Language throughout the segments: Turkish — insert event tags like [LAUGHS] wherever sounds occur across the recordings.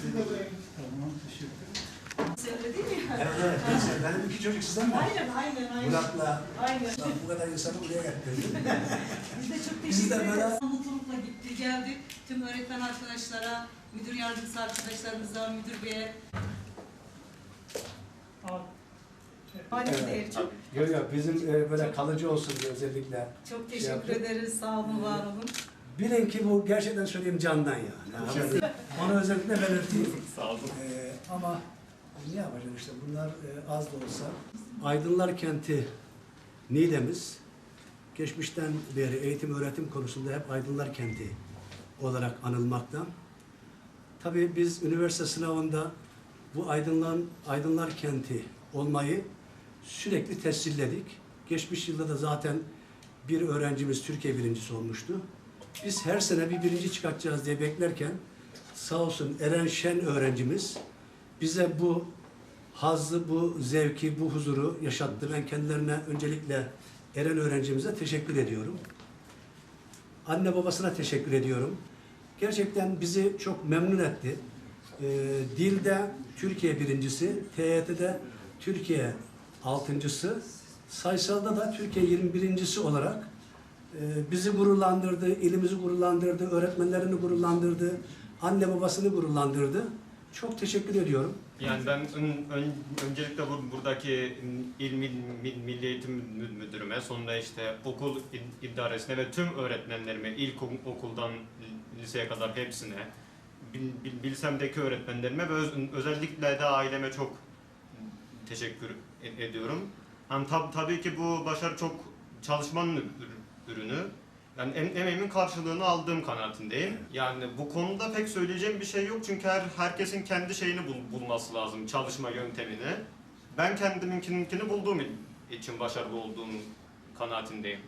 Tamam, teşekkür Söyledi mi? Evet, evet. Benim iki çocuk sizden mi? Aynen, aynen, aynen. Murat'la Aynen. Bu kadar insanı buraya getirdim. Biz de çok teşekkür de böyle- ederiz. Mutlulukla gitti, geldik. Tüm öğretmen arkadaşlara, müdür yardımcısı arkadaşlarımıza, müdür beye. Harika Evet. değil. Çok, Yok yok bizim e, böyle kalıcı olsun diye özellikle. çok Şey teşekkür yaptık. ederiz. Sağ olun, var olun. Bilin ki bu gerçekten söyleyeyim candan yani. Onu özellikle belirteyim. [LAUGHS] Sağ olun. Ee, ama ne yapacağım işte bunlar e, az da olsa. Aydınlar kenti Niğde'miz geçmişten beri eğitim öğretim konusunda hep Aydınlar kenti olarak anılmakta. Tabii biz üniversite sınavında bu Aydınlar, Aydınlar kenti olmayı sürekli tescilledik. Geçmiş yılda da zaten bir öğrencimiz Türkiye birincisi olmuştu. Biz her sene bir birinci çıkartacağız diye beklerken sağ olsun Eren Şen öğrencimiz bize bu hazzı, bu zevki, bu huzuru yaşattı. Ben kendilerine öncelikle Eren öğrencimize teşekkür ediyorum. Anne babasına teşekkür ediyorum. Gerçekten bizi çok memnun etti. Ee, dilde Türkiye birincisi, TYT'de Türkiye altıncısı, sayısalda da Türkiye 21. olarak e, bizi gururlandırdı, ilimizi gururlandırdı, öğretmenlerini gururlandırdı, anne babasını gururlandırdı. Çok teşekkür ediyorum. Yani ben ön- ön- öncelikle bu, buradaki il Mil- Mil- Milli Eğitim Mü- Müdürüme, sonra işte okul id- idaresine ve tüm öğretmenlerime, ilk ok- okuldan liseye kadar hepsine, bil, bil- bilsemdeki öğretmenlerime ve öz- özellikle de aileme çok teşekkür e- ediyorum. Yani tab- tabii ki bu başarı çok çalışmanın ürünü. Yani em- emeğimin karşılığını aldığım kanaatindeyim. Yani bu konuda pek söyleyeceğim bir şey yok çünkü her herkesin kendi şeyini bul- bulması lazım, çalışma yöntemini. Ben kendiminkini bulduğum için başarılı olduğum kanaatindeyim.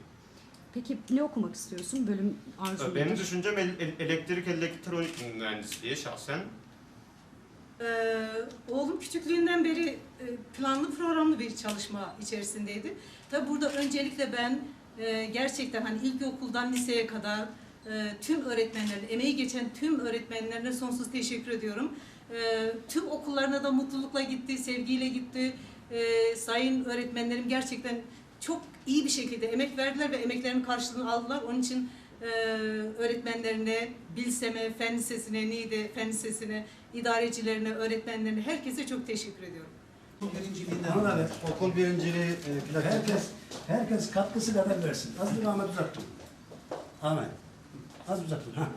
Peki ne okumak istiyorsun? Bölüm arzu Benim nedir? düşüncem el- el- elektrik elektronik mühendisliği şahsen. Ee, oğlum küçüklüğünden beri e, planlı programlı bir çalışma içerisindeydi. Tabi burada öncelikle ben e, gerçekten hani ilkokuldan liseye kadar e, tüm öğretmenlerine, emeği geçen tüm öğretmenlerine sonsuz teşekkür ediyorum. E, tüm okullarına da mutlulukla gitti, sevgiyle gitti. E, sayın öğretmenlerim gerçekten çok iyi bir şekilde emek verdiler ve emeklerinin karşılığını aldılar. Onun için e, öğretmenlerine, Bilsem'e, Fen Lisesi'ne, Niğde Fen Lisesi'ne, idarecilerine, öğretmenlerine, herkese çok teşekkür ediyorum. Bana da ver. Okul birinciliği e, plak. Herkes, herkes katkısı kadar versin. Az bir Ahmet dur. Ahmet. Az dur. Ha.